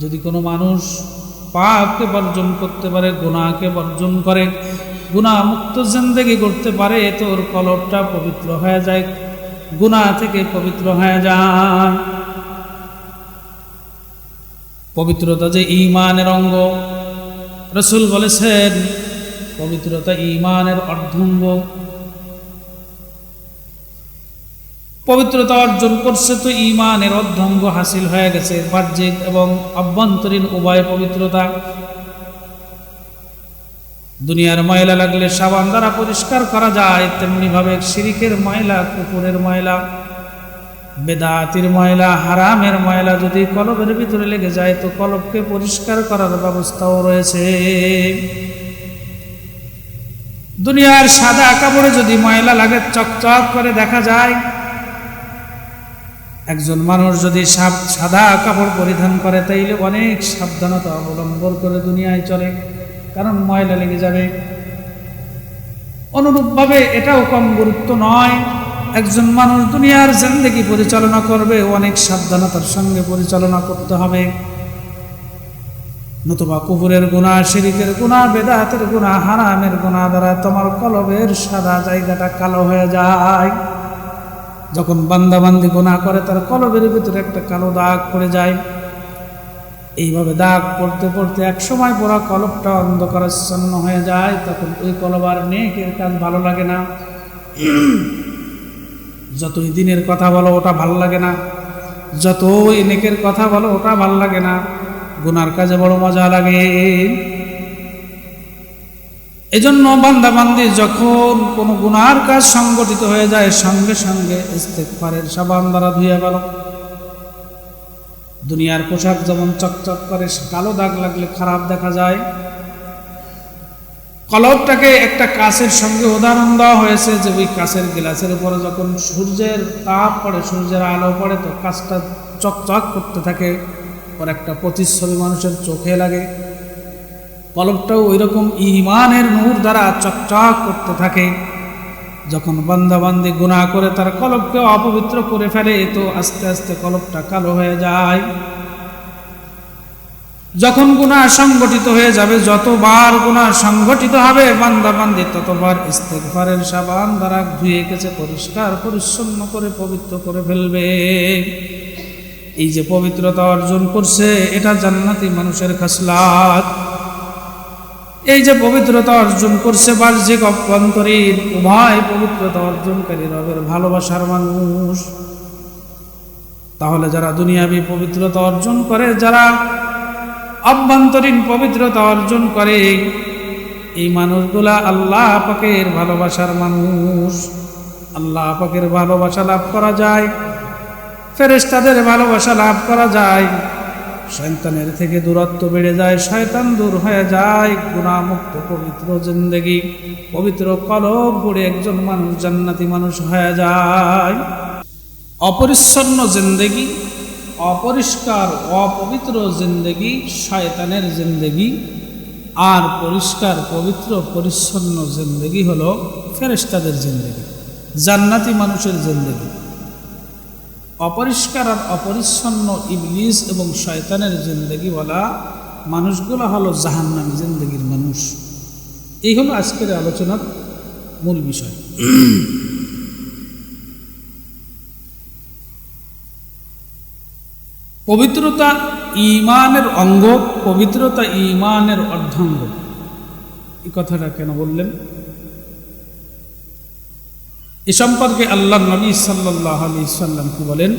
যদি কোনো মানুষ পাপকে বর্জন করতে পারে গুণাকে বর্জন করে গুণা মুক্ত জিন্দেগি করতে পারে, তো ওর কলবটা পবিত্র হয়ে যায় গুণা থেকে পবিত্র হয়ে যায়। পবিত্রতা যে ইমানের অঙ্গ। রসুল বলেছেন, পবিত্রতা ইমানের অর্ধঙ্গ। পবিত্রতা অর্জন করছে তো ইমানের অর্ধঙ্গ হাসিল হয়ে গেছে। বাহ্যিক এবং অভ্যন্তরীণ উভয় পবিত্রতা। দুনিয়ার ময়লা লাগলে সাবান দ্বারা পরিষ্কার করা যায় তেমনি ভাবে শিরিকের ময়লা, কুকুরের ময়লা, বেদাতির ময়লা, হারামের ময়লা যদি কলবের ভিতরে লেগে যায়, তো কলবকে পরিষ্কার করার ব্যবস্থাও রয়েছে। দুনিয়ার সাদা কাপড়ে যদি ময়লা লাগে, চকচক করে দেখা যায় একজন মানুষ যদি সাদা কাপড় পরিধান করে, তাইলে অনেক সাবধানতা অবলম্বন করে দুনিয়ায় চলে, কারণ ময়লা লেগে যাবে। অনুরূপভাবে এটাও কম গুরুত্ব নয়, একজন মানুষ দুনিয়ার জিন্দগি পরিচালনা করবে, অনেক সাবধানতার সঙ্গে পরিচালনা করতে হবে। নতুবা কুকুরের গুণা শিরিকের গুণা, বেদাতের গুণা, হারামের গুণা দ্বারা তোমার কলবের সাদা জায়গাটা কালো হয়ে যায়। যখন বান্দাবান্দি গোনা করে, তার কলবের ভিতরে একটা কালো দাগ পড়ে যায়। এইভাবে দাগ পড়তে পড়তে এক সময় পড়া কলবটা অন্ধকারাচ্ছন্ন হয়ে যায়, তখন ওই কলব আর নেকের কাজ ভালো লাগে না। যতই দিনের কথা বলো, ওটা ভালো লাগে না। যতই নেকের কথা বলো, ওটা ভালো লাগে না। গুনার কাজে বড় মজা লাগে। এজন্য বান্দাবান্দি যখন কোনো গুনার কাজ সংগঠিত হয়ে যায়, সঙ্গে সঙ্গে ইস্তেকফারের সাবান দ্বারা ধুয়ে গেল দুনিয়ার পোশাক যেমন চকচক করে কালো দাগ লাগলে খারাপ দেখা যায়। কলবটাকে একটা কাছের সঙ্গে উদাহরণ দেওয়া হয়েছে যে, ওই কাছের গ্লাসের উপরে যখন সূর্যের তাপ পড়ে, সূর্যের আলো পড়ে, তো কাজটা চকচক করতে থাকে। ওর একটা প্রতিচ্ছবি মানুষের চোখে লাগে। কলবটাও ওই রকম ইমানের নূর দ্বারা চকচক করতে থাকে। যখন বান্দাবান্দি গুণা করে, তার কলবকে অপবিত্র করে ফেলে, তো আস্তে আস্তে কলবটা কালো হয়ে যায়। যখন গুণা সংগঠিত হয়ে যাবে, যতবার গুণা সংগঠিত হবে বান্দাবান্দি ততবার ইস্তেকফারের সাবান দ্বারা ধুয়ে গেছে পরিষ্কার, পরিচ্ছন্ন করে, পবিত্র করে ফেলবে। এই যে পবিত্রতা অর্জন করছে, এটা জান্নাতি মানুষের খাসলাত। এই যে পবিত্রতা অর্জন করছে বাহ্যিক অভ্যন্তরীণ, উভয় পবিত্রতা অর্জনকারী রবের ভালোবাসার মানুষ। তাহলে যারা দুনিয়াবি পবিত্রতা অর্জন করে, যারা অভ্যন্তরীণ পবিত্রতা অর্জন করে, এই মানুষগুলা আল্লাহ পাকের ভালোবাসার মানুষ। আল্লাহ পাকের ভালোবাসা লাভ করা যায় ফেরেস্তাদের ভালোবাসা লাভ করা যায়। শয়তানের থেকে দূরত্ব বেড়ে যায়, শয়তান দূর হয়ে যায়, গুণামুক্ত পবিত্র জিন্দগি, পবিত্র কলব গড়ে একজন মানুষ জান্নাতি মানুষ হয়ে যায়। অপরিচ্ছন্ন জিন্দগি, অপরিষ্কার, অপবিত্র জিন্দগি, শয়তানের জিন্দগি, আর পরিষ্কার, পবিত্র, পরিচ্ছন্ন জিন্দগি হলো ফেরেস্তাদের জিন্দগি, জান্নাতি মানুষের জিন্দগি। অপরিষ্কার আর অপরিচ্ছন্ন ইবলিস এবং শয়তানের জিন্দগি বলা মানুষগুলো হলো জাহান্নামী জিন্দগির মানুষ। এই হলো আজকের আলোচনার মূল বিষয়। পবিত্রতা ইমানের অঙ্গ, পবিত্রতা ইমানের অর্ধাঙ্গ। এই কথাটা কেন বললেন? এ সম্পর্কে আল্লাহ নবী সাল্লাহ আলি সাল্লাম কি বলেন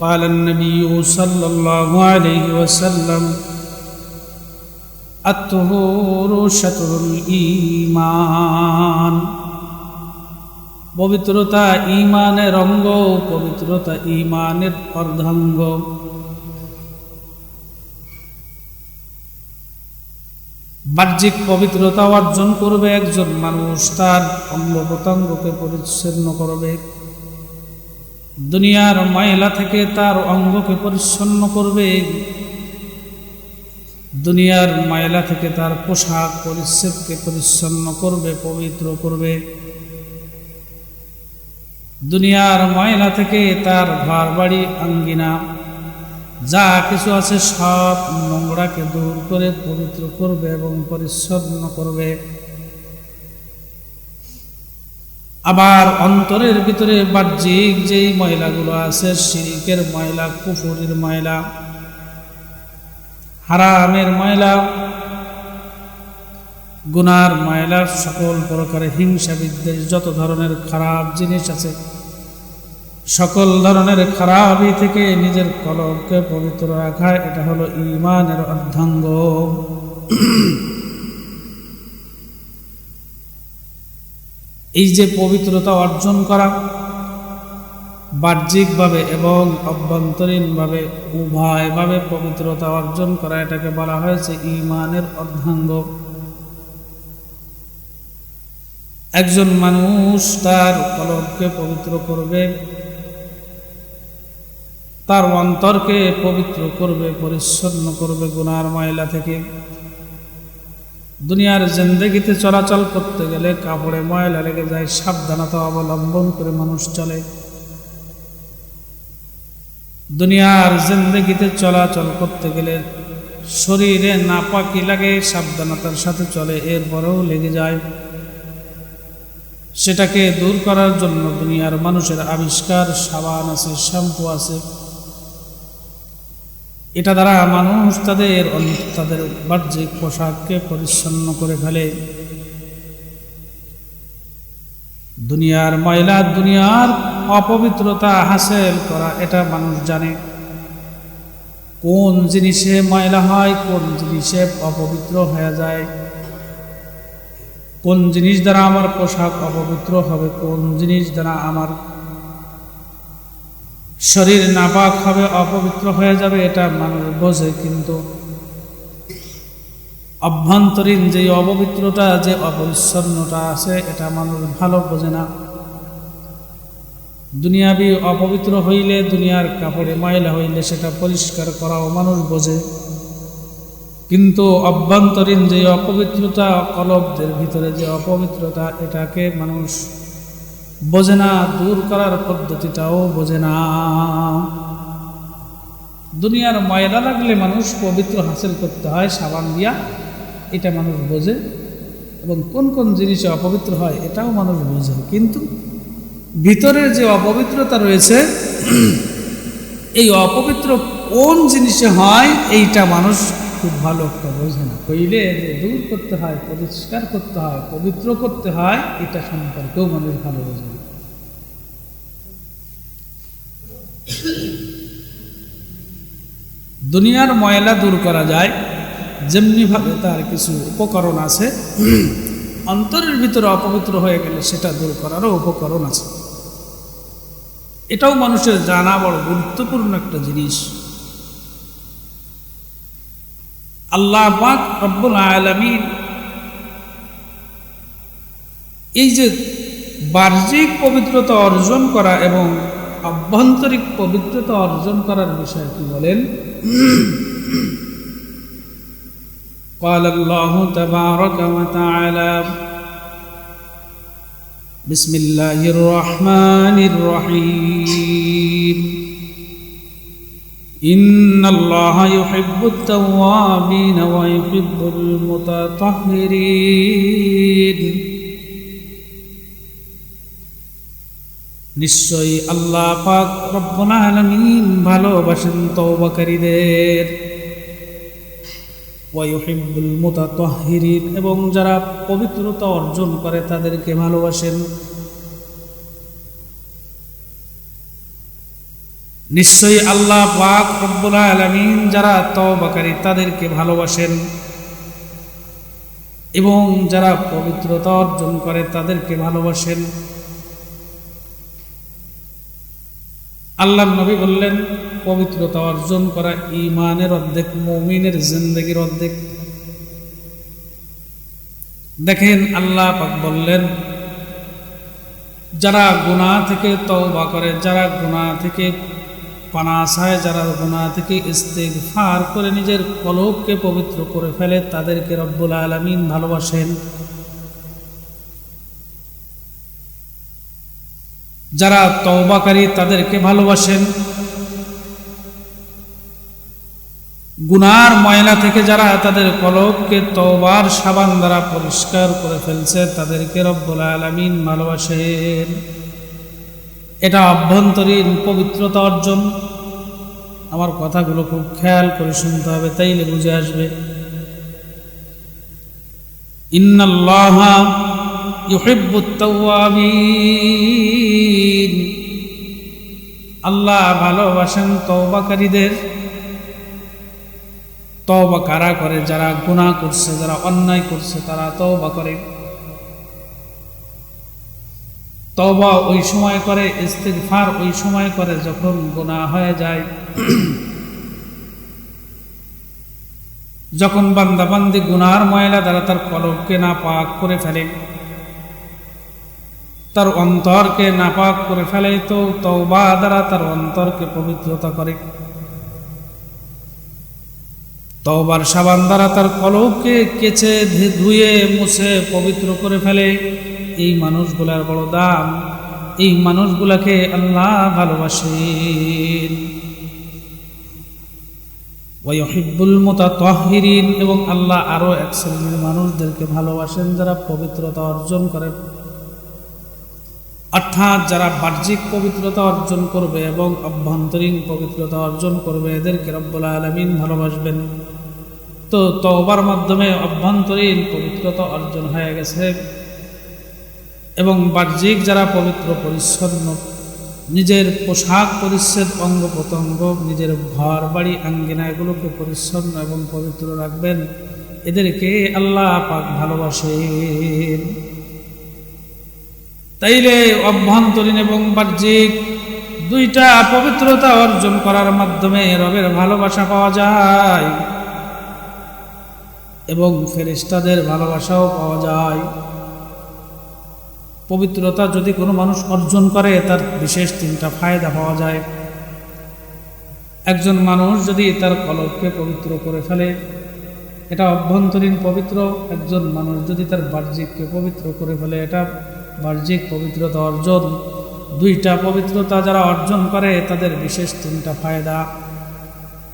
قال النبي صلى الله عليه وسلم الطهور شطر الإيمان পবিত্রতা ইমানের অঙ্গ পবিত্রতা ইমানের অর্ধাঙ্গ বাহ্যিক পবিত্রতা অর্জন করবে একজন মানুষ, তার অঙ্গ প্রত্যঙ্গকে পরিচ্ছন্ন করবে। দুনিয়ার ময়লা থেকে তার অঙ্গকে পরিচ্ছন্ন করবে। দুনিয়ার ময়লা থেকে তার পোশাক পরিচ্ছেদকে পরিচ্ছন্ন করবে, পবিত্র করবে। দুনিয়ার ময়লা থেকে তার ঘর বাড়ি আঙ্গিনা যা কিছু আছে সব নোংরাকে দূর করে, পবিত্র করবে এবং পরিচ্ছন্ন করবে। আবার অন্তরের ভিতরে বাহ্যিক যেই ময়লাগুলো আছে, শিরিকের ময়লা, কুফুরের ময়লা, হারামের ময়লা, গুনার ময়লা, সকল প্রকারের হিংসা বিদ্বেষ যত ধরনের খারাপ জিনিস আছে সকল ধরনের খারাপই থেকে নিজের কলমকে পবিত্র রাখা, এটা হলো ইমানের অর্ধাঙ্গ। এই যে পবিত্রতা অর্জন করা, বাহ্যিকভাবে এবং অভ্যন্তরীণভাবে, উভয়ভাবে পবিত্রতা অর্জন করা, এটাকে বলা হয়েছে ইমানের অর্ধাঙ্গ। একজন মানুষ তার কলবকে পবিত্র করবে তার অন্তরকে পবিত্র করবে, পরিচ্ছন্ন করবে গুনার ময়লা থেকে। দুনিয়ার জিন্দগিতে চলাচল করতে গেলে কাপড়ে ময়লা লেগে যায়, সাবধানতা অবলম্বন করে মানুষ চলে। দুনিয়ার জিন্দগিতে চলাচল করতে গেলে শরীরে নাপাকি লাগে, সাবধানতার সাথে চলে, এরপরেও লেগে যায়। সেটাকে দূর করার জন্য দুনিয়ার মানুষের আবিষ্কার সাবান আছে, শ্যাম্পু আছে। এটা দ্বারা মানুষ তাদের তাদের বাহ্যিক পোশাককে পরিচ্ছন্ন করে ফেলে। দুনিয়ার ময়লা, দুনিয়ার অপবিত্রতা হাসিল করা, এটা মানুষ জানে। কোন জিনিসে ময়লা হয়, কোন জিনিসে অপবিত্র হয়ে যায়। কোন জিনিস দ্বারা আমার পোশাক অপবিত্র হবে, কোন জিনিস দ্বারা আমার শরীর নাপাক হবে, অপবিত্র হয়ে যাবে, এটা মানুষ বোঝে, কিন্তু অভ্যন্তরীণ যে অপবিত্রতা, যে অপরিচ্ছন্নতা আছে, এটা মানুষ ভালো বোঝে না। দুনিয়াবি অপবিত্র হইলে, দুনিয়ার কাপড়ে ময়লা হইলে, সেটা পরিষ্কার করাও মানুষ বোঝে। কিন্তু অভ্যন্তরীণ যে অপবিত্রতা, কলবদের ভিতরে যে অপবিত্রতা, এটাকে মানুষ বোঝে না, দূর করার পদ্ধতিটাও বোঝে না। দুনিয়ার ময়লা লাগলে মানুষ পবিত্র হাসিল করতে হয়, সাবান দিয়া। এটা মানুষ বোঝে। এবং কোন কোন জিনিসে অপবিত্র হয়, এটাও মানুষ বোঝে। কিন্তু ভিতরে যে অপবিত্রতা রয়েছে, এই অপবিত্র কোন জিনিসে হয়, এইটা মানুষ খুব ভালো একটা বোঝে না। কইলে দূর করতে হয়, পরিষ্কার করতে হয়, পবিত্র করতে হয়, এটা সম্পর্কেও মানুষ ভালো বোঝে না। দুনিয়ার ময়লা দূর করা যায়, যেমনিভাবে তার কিছু উপকরণ আছে, অন্তরের ভিতরে অপবিত্র হয়ে গেলে সেটা দূর করারও উপকরণ আছে। এটাও মানুষের জানা বড় গুরুত্বপূর্ণ একটা জিনিস। আল্লাহ পাক রব্বুল আলমিন এই যে বাহ্যিক পবিত্রতা অর্জন করা এবং আভ্যন্তরিক পবিত্রতা অর্জন করার বিষয়ে কি বলেন قال الله تبارك وتعالى بسم الله الرحمن الرحيم إن الله يحب التوابين ويحب المتطهرين নিশ্চয়ই আল্লাহ পাক রব্বুল আলামিন ভালোবাসেন তওবাকারীদের। ওয়াইহিব্বুল এবং যারা পবিত্রতা অর্জন করে তাদেরকে ভালোবাসেন। নিশ্চয়ই আল্লাহ পাক রব্বুল আলামিন যারা তওবাকারী, তাদেরকে ভালোবাসেন। এবং যারা পবিত্রতা অর্জন করে, তাদেরকে ভালোবাসেন। আল্লাহ নবী বললেন, পবিত্রতা অর্জন করা ইমানের অর্ধেক, মৌমিনের জিন্দগির অর্ধেক। দেখেন, আল্লাহ পাক বললেন, যারা গুণা থেকে তওবা করে, যারা গুণা থেকে পানা চায় যারা গুণা থেকে ইস্তেগফার করে নিজের কলবকে পবিত্র করে ফেলে, তাদেরকে রব্বুল আলমিন ভালোবাসেন। যারা তওবাকারী তাদেরকে ভালোবাসেন। গুনার ময়লা থেকে যারা তাদের কলবকে তওবার সাবান দ্বারা পরিষ্কার করে ফেলছে, তাদেরকে রব্বুল আলামিন ভালোবাসেন। এটা অভ্যন্তরীণ পবিত্রতা অর্জন। আমার কথাগুলো খুব খেয়াল করে শুনতে হবে, তাইলে বুঝে আসবে। ইন্নাল্লাহ আল্লাহ ভালোবাসেন তওবাকারীদের। তওবা কারা করে? যারা গুনাহ করছে, যারা অন্যায় করছে, তারা তওবা করে। তওবা ওই সময় করে, ইস্তিগফার ওই সময় করে যখন গুনাহ হয়ে যায়। যখন বান্দা বান্দি গুনার ময়লা দ্বারা তার কলবকে না পাক করে ফেলে। তার অন্তরকে নাপাক করে ফেলে তো তওবা দ্বারা তার অন্তরকে পবিত্রতা করে। তওবার সাবান দ্বারা তার কলবকে কেচে ধুয়ে মুছে পবিত্র করে ফেলে। এই মানুষগুলার বড় দাম। এই মানুষগুলাকে আল্লাহ ভালোবাসেন। ওয়াহিব্বুল মুতাতাহহিরিন এবং আল্লাহ আরও এক শ্রেণির মানুষদেরকে ভালোবাসেন যারা পবিত্রতা অর্জন করেন। অর্থাৎ যারা বাহ্যিক পবিত্রতা অর্জন করবে এবং অভ্যন্তরীণ পবিত্রতা অর্জন করবে, এদেরকে রব্বুল আলমিন ভালোবাসবেন। তো তওবার মাধ্যমে অভ্যন্তরীণ পবিত্রতা অর্জন হয়ে গেছে এবং বাহ্যিক যারা পবিত্র, পরিচ্ছন্ন, নিজের পোশাক পরিচ্ছেদ, অঙ্গ প্রত্যঙ্গ, নিজের ঘর, বাড়ি, আঙ্গিনা, এগুলোকে পরিচ্ছন্ন এবং পবিত্র রাখবেন। এদেরকে আল্লাহ পাক ভালোবাসেন। তাইলে অভ্যন্তরীণ এবং বাহ্যিক দুইটা পবিত্রতা অর্জন করার মাধ্যমে রবের ভালোবাসা পাওয়া যায় এবং ফেরিস্তাদের ভালোবাসাও পাওয়া যায়। পবিত্রতা যদি কোনো মানুষ অর্জন করে, তার বিশেষ তিনটা ফায়দা পাওয়া যায়। একজন মানুষ যদি তার কলবকে পবিত্র করে ফেলে, এটা অভ্যন্তরীণ পবিত্র। একজন মানুষ যদি তার বাহ্যিককে পবিত্র করে ফেলে, এটা বাহ্যিক পবিত্রতা অর্জন। দুইটা পবিত্রতা যারা অর্জন করে, তাদের বিশেষ তিনটা ফায়দা।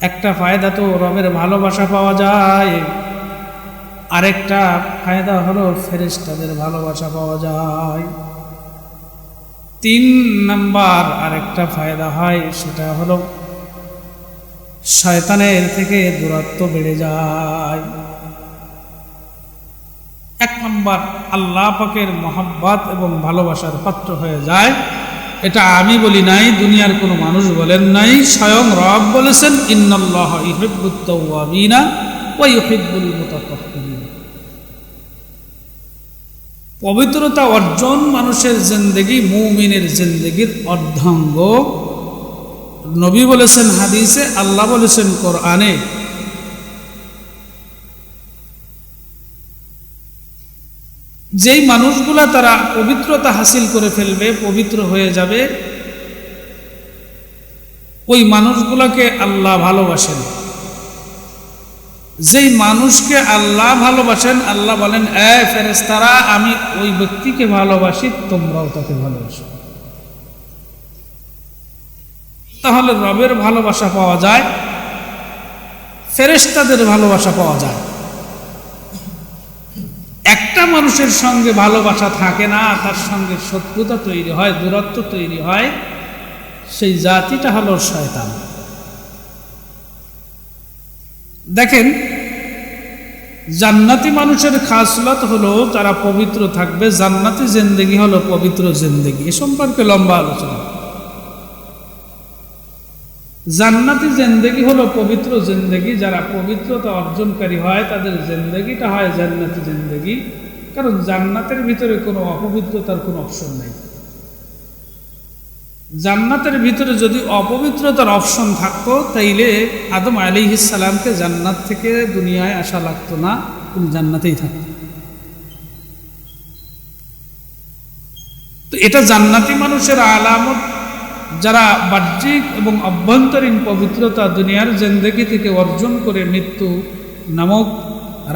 একটা ফায়দা তো রবের ভালোবাসা পাওয়া যায়। আরেকটা ফায়দা হলো ফেরেশতাদের ভালোবাসা পাওয়া যায়। তিন নাম্বার আরেকটা ফায়দা হয়, সেটা হলো শয়তানের থেকে দূরত্ব বেড়ে যায়। নম্বর আল্লাহ পাকের মহাব্বাত এবং ভালোবাসার পাত্র হয়ে যায়। এটা আমি বলি নাই, দুনিয়ার কোনো মানুষ বলেন নাই, স্বয়ং রব বলেছেন, ইন্নাল্লাহ ওয়া ইউহিব্বুল মুতাতাহহিরিন পবিত্রতা অর্জন মানুষের জিন্দেগি, মুমিনের জিন্দেগির অর্ধাঙ্গ। নবী বলেছেন হাদিসে, আল্লাহ বলেছেন কোরআনে যেই মানুষগুলা তারা পবিত্রতা হাসিল করে ফেলবে, পবিত্র হয়ে যাবে, ওই মানুষগুলাকে আল্লাহ ভালোবাসেন। যেই মানুষকে আল্লাহ ভালোবাসেন, আল্লাহ বলেন, এ ফেরেস্তারা আমি ওই ব্যক্তিকে ভালোবাসি, তোমরাও তাকে ভালোবাসো। তাহলে রবের ভালোবাসা পাওয়া যায় ফেরেস্তাদের ভালোবাসা পাওয়া যায়। একটা মানুষের সঙ্গে ভালোবাসা থাকে না, তার সঙ্গে শত্রুতা তৈরি হয়, দূরত্ব তৈরি হয়, সেই জাতিটা হলো শয়তান। দেখেন, জান্নাতি মানুষের খাসলত হলো তারা পবিত্র থাকবে, জান্নাতি জিন্দেগি হলো পবিত্র জিন্দেগি। এ সম্পর্কে লম্বা আলোচনা। জান্নাতি জিন্দেগি হলো পবিত্র জিন্দেগি, যারা পবিত্রতা অর্জনকারী হয়, তাদের জিন্দেগিটা হয় জান্নাতি জিন্দেগি। কারণ জান্নাতের ভিতরে কোনো অপবিত্রতার কোনো অপশন নেই। জান্নাতের ভিতরে যদি অপবিত্রতার অপশন থাকতো, তাইলে আদম আলী সালামকে জান্নাত থেকে দুনিয়ায় আসা লাগতো না তিনি জান্নাতেই থাকতো তো এটা জান্নাতি মানুষের আলামত যারা বাহ্যিক এবং অভ্যন্তরীণ পবিত্রতা দুনিয়ার জেন্দেগি থেকে অর্জন করে মৃত্যু নামক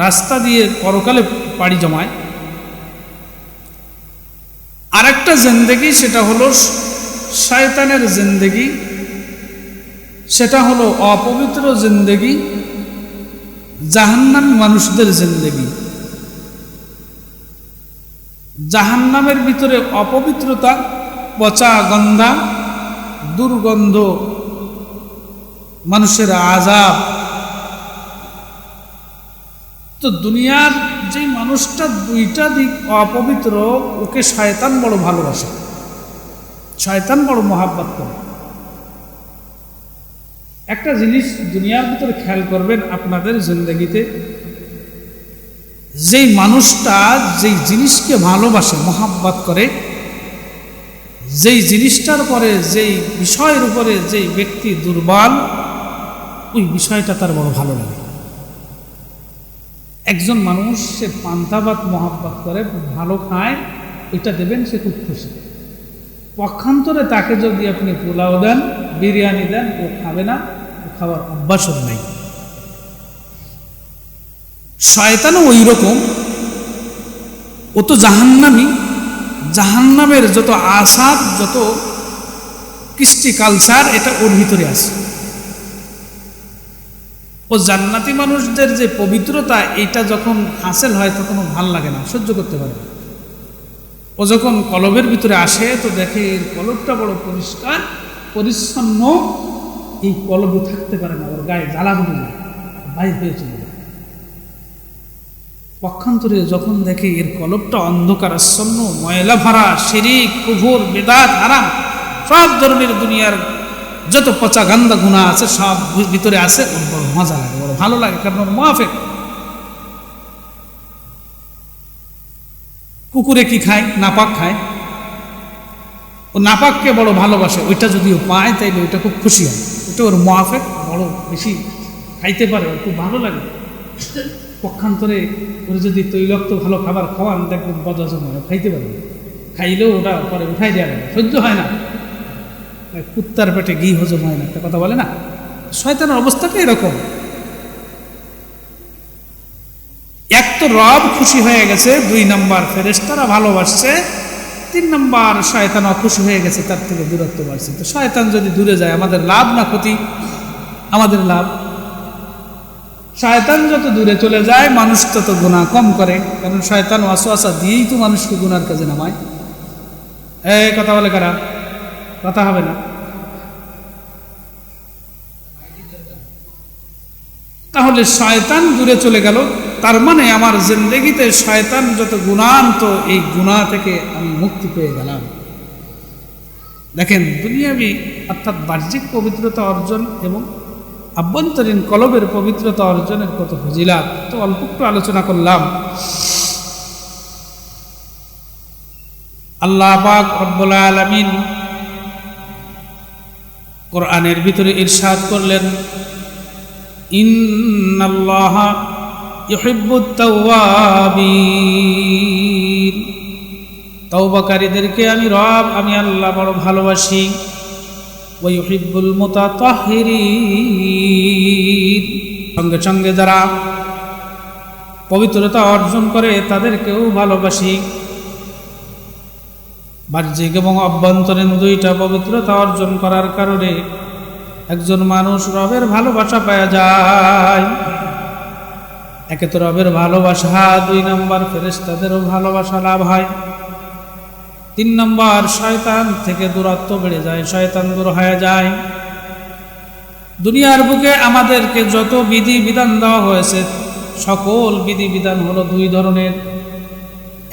রাস্তা দিয়ে পরকালে পাড়ি জমায়, আরেকটা জেন্দেগি সেটা হলো শয়তানের জিন্দেগি। সেটা হলো অপবিত্র জিন্দেগি, জাহান্নামী মানুষদের জিন্দেগি। জাহান্নামের ভিতরে অপবিত্রতা, পচা গন্ধা দুর্গন্ধ, মানুষের আজাব তো দুনিয়ার যে মানুষটা দুইটা দিক অপবিত্র, ওকে শয়তান বড় ভালোবাসে। শয়তান বড় মহাব্বত করে। একটা জিনিস দুনিয়ার ভিতরে খেয়াল করবেন আপনাদের জিন্দগিতে, যেই মানুষটা যেই জিনিসকে ভালোবাসে, মহাব্বত করে যেই জিনিসটার পরে যেই বিষয়ের উপরে যেই ব্যক্তি দুর্বল, ওই বিষয়টা তার বড় ভালো লাগে। একজন মানুষ, সে পান্তাবাদ মহাব্বত করে, ভালো খায়, এটা দেবেন, সে খুব খুশি। পক্ষান্তরে তাকে যদি আপনি পোলাও দেন, বিরিয়ানি দেন, ও খাবে না, ও খাওয়ার অভ্যাসও নাই। শয়তানও ওই রকম ও তো জাহান্নামি। জাহান্নামের যত আসাদ, যত কৃষ্টি কালচার এটা ওর ভিতরে আছে। ও জান্নাতি মানুষদের যে পবিত্রতা, এটা যখন হাসিল হয় তখন ভালো লাগে না, সহ্য করতে পারে ও যখন কলবের ভিতরে আসে, তো দেখে এর কলবটা বড় পরিষ্কার, পরিচ্ছন্ন, এই কলবে থাকতে পারে না, ওর গায়ে জ্বালাগুলো বাইর হয়ে চলে যায় পক্ষান্তরে যখন দেখে এর কলবটা অন্ধকারাচ্ছন্ন ময়লা ভরা, শিরিক কুভুর বেদাত, হারাম, সব ধরনের দুনিয়ার যত পচা গান্দা গুণা আছে, সব ভিতরে আছে, ওর বড় মজা লাগে বড় ভালো লাগে, কারণ ওর মাফেক কুকুরে কি খায়? নাপাক খায়। ও নাপাককে বড় ভালোবাসে, ওইটা যদিও পায়, তাইলে ওইটা খুব খুশি হয়। ওইটা ওর মাফেক বড় বেশি খাইতে পারে, ওর খুব ভালো লাগে। পক্ষান্তরে ওর যদি তৈলক্ত ভালো খাবার খাওয়ান দেখবেন বদহজম হয়, খাইতে পারবে খাইলেও ওটা পরে উঠাই দেওয়া লাগে সহ্য হয় না। কুত্তার পেটে ঘি হজম হয় না, একটা কথা বলে না? শয়তানের অবস্থাটা এরকম। এক তো রব খুশি হয়ে গেছে, দুই নম্বর ফেরেস্তারা ভালোবাসছে, তিন নম্বর শয়তান অখুশি হয়ে গেছে, তার থেকে দূরত্ব বাড়ছে। তো শয়তান যদি দূরে যায়, আমাদের লাভ না ক্ষতি? আমাদের লাভ শয়তান যত দূরে চলে যায়, মানুষ তত গুণা কম করে। কারণ শয়তান ওয়াসওয়াসা দিয়েই তো মানুষকে গুনার কাজে নামায়। এ কথা বলে কারা? কথা হবে না। তাহলে শয়তান দূরে চলে গেল। তার মানে আমার জিন্দগিতে শয়তান যত গুণান্ত, এই গুণা থেকে আমি মুক্তি পেয়ে গেলাম। দেখেন, দুনিয়াবি অর্থাৎ বাহ্যিক পবিত্রতা অর্জন এবং আভ্যন্তরীণ কলবের পবিত্রতা অর্জনের কত ফজিলাত? তো অল্প একটু আলোচনা করলাম। আল্লাহ পাক রব্বুল আলামিন কোরআনের ভিতরে ইরশাদ করলেন, ইন্নাল্লাহ তাওয়াবিন। তওবাকারীদেরকে আমি রব, আমি আল্লাহ বড় ভালোবাসি। ওয়া ইউহিব্বুল মুতাতাহহিরিন সঙ্গে সঙ্গে যারা পবিত্রতা অর্জন করে, তাদেরকেও ভালোবাসি। বাহ্যিক এবং অভ্যন্তরীণ দুইটা পবিত্রতা অর্জন করার কারণে একজন মানুষ রবের ভালোবাসা পাওয়া যায়। একে তো রবের ভালোবাসা, দুই নম্বর ফেরেস্তাদেরও ভালোবাসা লাভ হয়। তিন নম্বর, শয়তান থেকে দূরত্ব বেড়ে যায়, শয়তান দূর হয়ে যায়। দুনিয়ার বুকে আমাদেরকে যত বিধি বিধান দেওয়া হয়েছে, সকল বিধি বিধান হলো দুই ধরনের।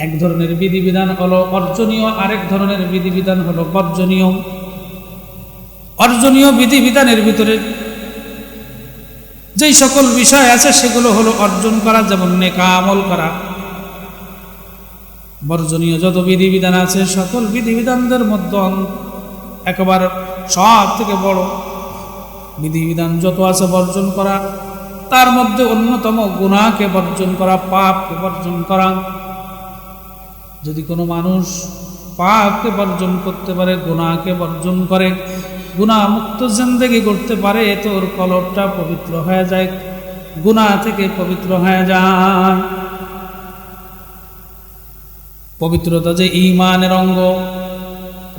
এক ধরনের বিধিবিধান হলো অর্জনীয়, আরেক ধরনের বিধিবিধান হলো বর্জনীয়। অর্জনীয় বিধিবিধানের ভিতরে যেই সকল বিষয় আছে, সেগুলো হলো অর্জন করা, যেমন নেকা আমল করা। বর্জনীয় যত বিধিবিধান আছে, সকল বিধিবিধানদের মধ্যে একবার সব থেকে বড় বিধিবিধান যত আছে বর্জন করা। তার মধ্যে অন্যতম গুণাকে বর্জন করা, পাপকে বর্জন করা। যদি কোনো মানুষ পাপকে বর্জন করতে পারে, গুণাকে বর্জন করে, গুণামুক্ত জিন্দেগি করতে পারে তোর ওর কলবটা পবিত্র হয়ে যায়, গুণা থেকে পবিত্র হয়ে যায়। পবিত্রতা যে ইমানের অঙ্গ।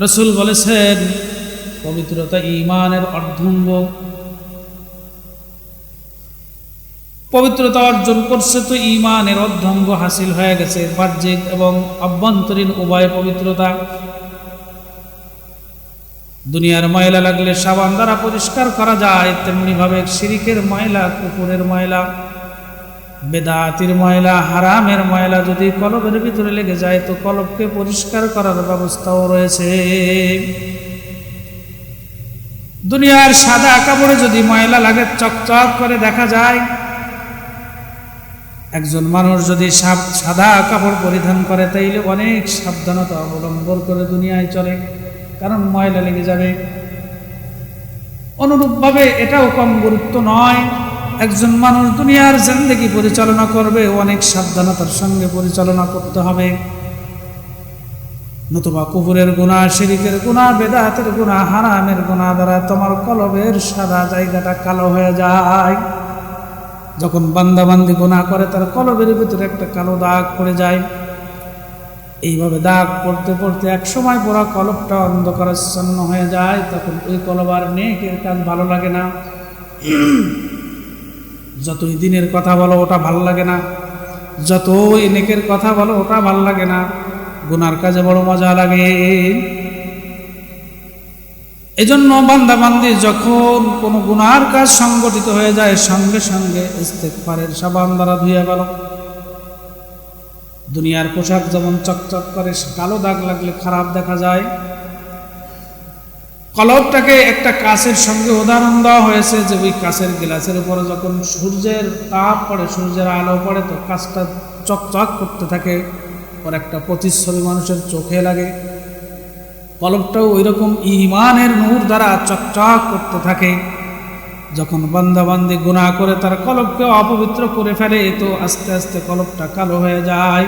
রসুল বলেছেন, পবিত্রতা ইমানের অর্ধঙ্গ। পবিত্রতা অর্জন করছে তো ইমানের অর্ধঙ্গ হাসিল হয়ে গেছে, বাহ্যিক এবং অভ্যন্তরীণ উভয় পবিত্রতা। দুনিয়ার ময়লা লাগলে সাবান দ্বারা পরিষ্কার করা যায় তেমনি ভাবে শিরিকের ময়লা, কুকুরের ময়লা। বেদাতির ময়লা, হারামের ময়লা যদি কলবের ভিতরে লেগে যায়, তো কলবকে পরিষ্কার করার ব্যবস্থাও রয়েছে। দুনিয়ার সাদা কাপড়ে যদি ময়লা লাগে, চকচক করে দেখা যায়। একজন মানুষ যদি সাদা কাপড় পরিধান করে, তাইলে অনেক সাবধানতা অবলম্বন করে দুনিয়ায় চলে, কারণ ময়লা লেগে যাবে। অনুরূপভাবে এটাও কম গুরুত্ব নয়। একজন মানুষ দুনিয়ার জিন্দগি পরিচালনা করবে অনেক সাবধানতার সঙ্গে পরিচালনা করতে হবে। নতুবা কুকুরের গুণা, শিরিকের গুণা, বেদাতের গুণা, হারামের গুণা দ্বারা তোমার কলবের সাদা জায়গাটা কালো হয়ে যায়। যখন বান্দাবান্দি গুণা করে, তার কলবের ভিতরে একটা কালো দাগ পড়ে যায়। এইভাবে দাগ পড়তে পড়তে এক সময় পুরো কলবটা অন্ধকারাচ্ছন্ন হয়ে যায়, তখন ওই কলব আর নেকের কাজ ভালো লাগে না। যতই দিনের কথা বলো, ওটা ভালো লাগে না। যতই নেকের কথা বলো, ওটা ভালো লাগে না। গুনার কাজে বড় মজা লাগে। এজন্য বান্দা বান্দি যখন কোনো গুনার কাজ সংগঠিত হয়ে যায়, সঙ্গে সঙ্গে ইস্তেকফারের সাবান দ্বারা ধুয়ে গেল দুনিয়ার পোশাক যেমন চকচক করে, কালো দাগ লাগলে খারাপ দেখা যায়। কলবটাকে একটা কাছের সঙ্গে উদাহরণ দেওয়া হয়েছে যে ওই কাছের গ্লাসের উপরে যখন সূর্যের তাপ পড়ে, সূর্যের আলো পড়ে, তো কাজটা চকচক করতে থাকে, ওর একটা প্রতিচ্ছবি মানুষের চোখে লাগে। কলবটাও ওই রকম ইমানের নূর দ্বারা চকচক করতে থাকে। যখন বান্দাবান্দি গুনাহ করে, তার কলবকে অপবিত্র করে ফেলে, তো আস্তে আস্তে কলবটা কালো হয়ে যায়।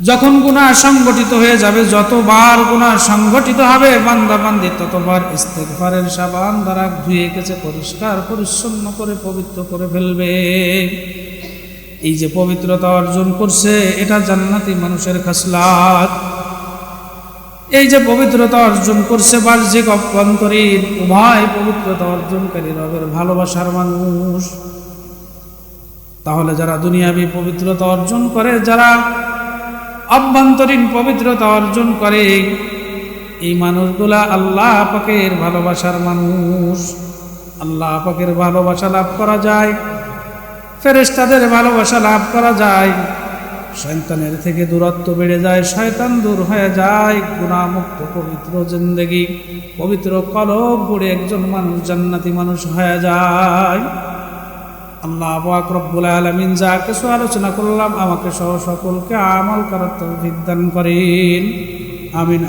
যখন গুনাহ সংগঠিত হয়ে যাবে, যতবার গুণা সংগঠিত হবে বান্দাবান্দি ততবার ইস্তেগফারের সাবান দ্বারা ধুয়ে গেছে পরিষ্কার, পরিচ্ছন্ন করে, পবিত্র করে ফেলবে। এই যে পবিত্রতা অর্জন করছে, এটা জান্নাতি মানুষের খাসলাত। এই যে পবিত্রতা অর্জন করছে বাহ্যিক অভ্যন্তরীণ, উভয় পবিত্রতা অর্জনকারী রবের ভালোবাসার মানুষ। তাহলে যারা দুনিয়াবি পবিত্রতা অর্জন করে, যারা অভ্যন্তরীণ পবিত্রতা অর্জন করে। এই মানুষগুলা আল্লাহ পাকের ভালোবাসার মানুষ। আল্লাহ পাকের ভালোবাসা লাভ করা যায়। ফেরেশতাদের ভালোবাসা লাভ করা যায়। শয়তানের থেকে দূরত্ব বেড়ে যায়, শয়তান দূর হয়ে যায়। গুণামুক্ত পবিত্র জিন্দেগি, পবিত্র কলব গড়ে একজন মানুষ জান্নাতি মানুষ হয়ে যায়। আল্লাহ আবাক রব্বুল আলমিন যা কিছু আলোচনা করলাম, আমাকে সহ সকলকে আমল করার দান করেন। আমিন